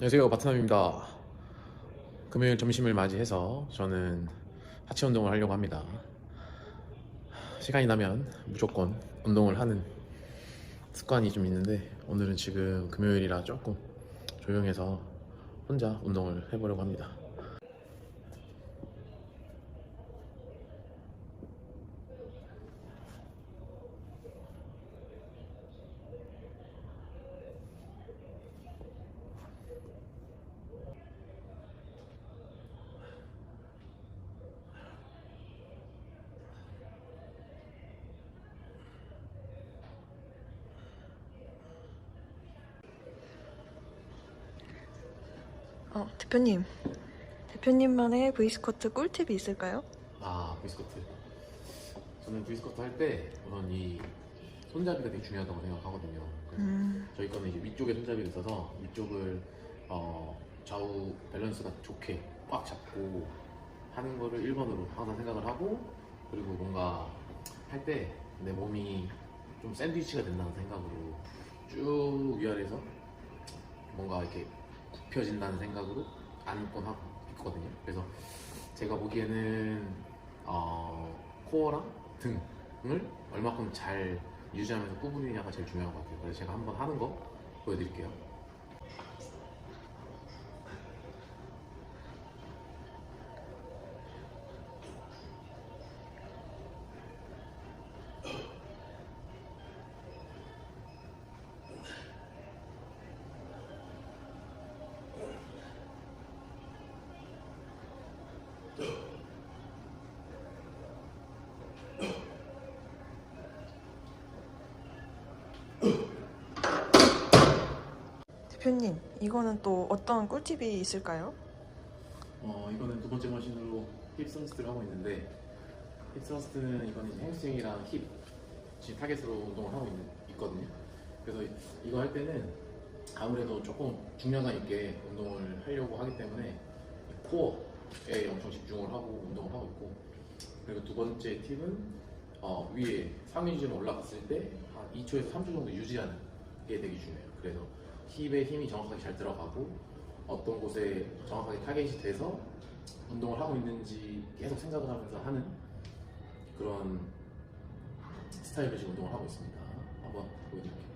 안녕하세요 바트남입니다. 금요일 점심을 맞이해서 저는 하체 운동을 하려고 합니다. 시간이 나면 무조건 운동을 하는 습관이 좀 있는데 오늘은 지금 금요일이라 조금 조용해서 혼자 운동을 해보려고 합니다 어, 대표님. 대표님만의 V스쿼트 꿀팁이 있을까요? 아 V스쿼트 저는 V스쿼트 할 때 우선 이 손잡이가 되게 중요하다고 생각하거든요 음, 저희 거는 이제 위쪽에 손잡이가 있어서 위쪽을 어, 좌우 밸런스가 좋게 꽉 잡고 하는 거를 1번으로 항상 생각을 하고 그리고 뭔가 할 때 내 몸이 좀 샌드위치가 된다는 생각으로 쭉 위아래서 뭔가 이렇게 굽혀진다는 생각으로 앉곤 하고 있거든요. 그래서 제가 보기에는 어, 코어랑 등을 얼마큼 잘 유지하면서 구부리냐가 제일 중요한 것 같아요. 그래서 제가 한번 하는 거 보여드릴게요. 대표님, 이거는 또 어떤 꿀팁이 있을까요? 어, 이거는 두 번째 머신으로 힙 서스트를 하고 있는데 힙 서스트는 이거는 이제 햄스트링이랑 힙 지금 타겟으로 운동을 하고 있는, 있거든요. 그래서 이- 이거 할 때는 아무래도 조금 중량감 있게 운동을 하려고 하기 때문에 이 코어에 엄청 집중을 하고 운동을 하고 있고 그리고 두 번째 팁은 어, 위에 상위 지점 올라갔을 때 한 2초에서 3초 정도 유지하는 게 되게 중요해요. 그래서 힙에 힘이 정확하게 잘 들어가고 어떤 곳에 정확하게 타겟이 돼서 운동을 하고 있는지 계속 생각을 하면서 하는 그런 스타일로 지금 운동을 하고 있습니다. 한번 보여드릴게요.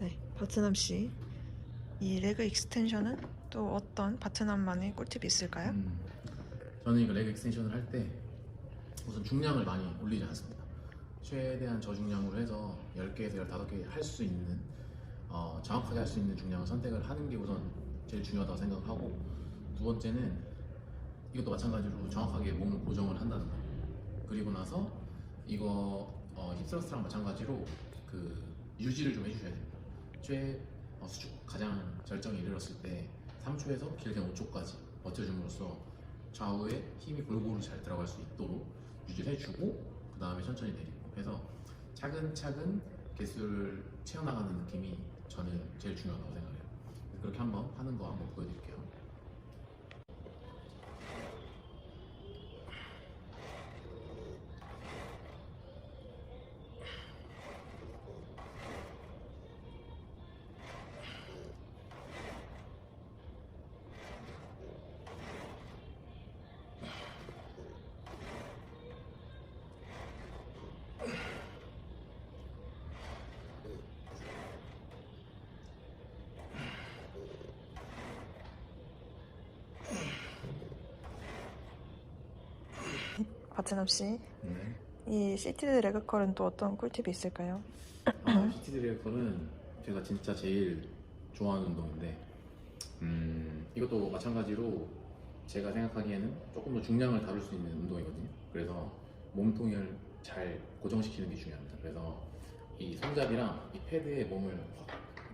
네, 바트남 씨. 이 레그 익스텐션은 또 어떤 바트남만의 꿀팁이 있을까요? 음, 저는 이거 레그 익스텐션을 할 때 우선 중량을 많이 올리지 않습니다. 최대한 저중량으로 해서 10개에서 15개 할 수 있는 어, 정확하게 할 수 있는 중량을 선택을 하는 게 우선 제일 중요하다고 생각을 하고 두 번째는 이것도 마찬가지로 정확하게 몸을 고정을 한다는 거 그리고 나서 이거 어, 힙스러스트랑 마찬가지로 그 유지를 좀 해주셔야 됩니다. 최 어, 수축 가장 절정에 이르렀을 때 3초에서 길게는 5초까지 버텨줌으로써 좌우에 힘이 골고루 잘 들어갈 수 있도록 유지를 해주고 그 다음에 천천히 내리고 해서 차근차근 개수를 채워나가는 느낌이 저는 제일 중요하다고 생각해요. 그렇게 한번 하는 거 한번 보여드릴게요. 바트남 씨. 네. 이 시티드 레그 컬은 또 어떤 꿀팁이 있을까요? 아, PT 드래커는 제가 진짜 제일 좋아하는 운동인데 음, 이것도 마찬가지로 제가 생각하기에는 조금 더 중량을 다룰 수 있는 운동이거든요. 그래서 몸통을 잘 고정시키는 게 중요합니다. 그래서 이 손잡이랑 이 패드에 몸을 확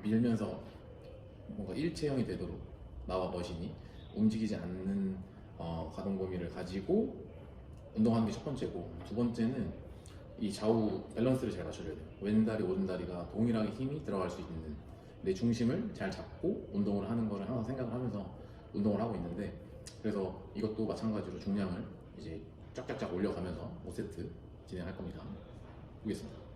밀면서 뭔가 일체형이 되도록 나와 머신이 움직이지 않는 어, 가동 범위를 가지고 운동하는 게 첫 번째고 두 번째는 이 좌우 밸런스를 잘 맞춰줘야 돼요. 왼다리, 오른다리가 동일하게 힘이 들어갈 수 있는 내 중심을 잘 잡고 운동을 하는 거를 항상 생각을 하면서 운동을 하고 있는데 그래서 이것도 마찬가지로 중량을 이제 쫙쫙쫙 올려가면서 5세트 진행할 겁니다. 보겠습니다.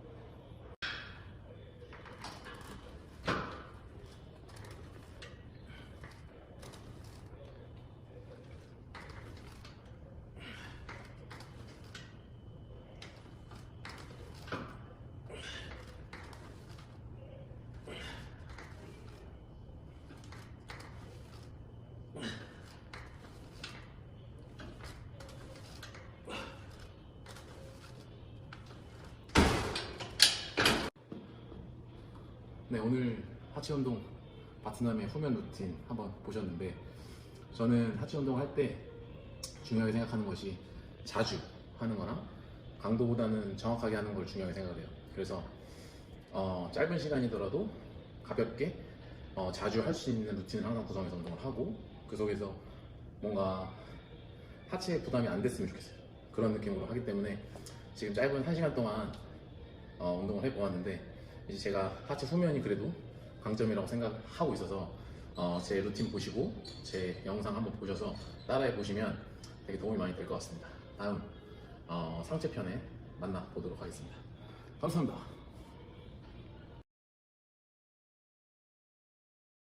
네, 오늘 하체 운동 바트남의 후면 루틴 한번 보셨는데 저는 하체 운동 할 때 중요하게 생각하는 것이 자주 하는 거나 강도보다는 정확하게 하는 걸 중요하게 생각을 해요. 그래서 어, 짧은 시간이더라도 가볍게 어, 자주 할 수 있는 루틴을 항상 구성해서 운동을 하고 그 속에서 뭔가 하체에 부담이 안 됐으면 좋겠어요. 그런 느낌으로 하기 때문에 지금 짧은 1시간 동안 어, 운동을 해보았는데 이제 제가 하체 후면이 그래도 강점이라고 생각하고 있어서 어, 제 루틴 보시고 제 영상 한번 보셔서 따라해 보시면 되게 도움이 많이 될 것 같습니다. 다음 어, 상체 편에 만나 보도록 하겠습니다. 감사합니다.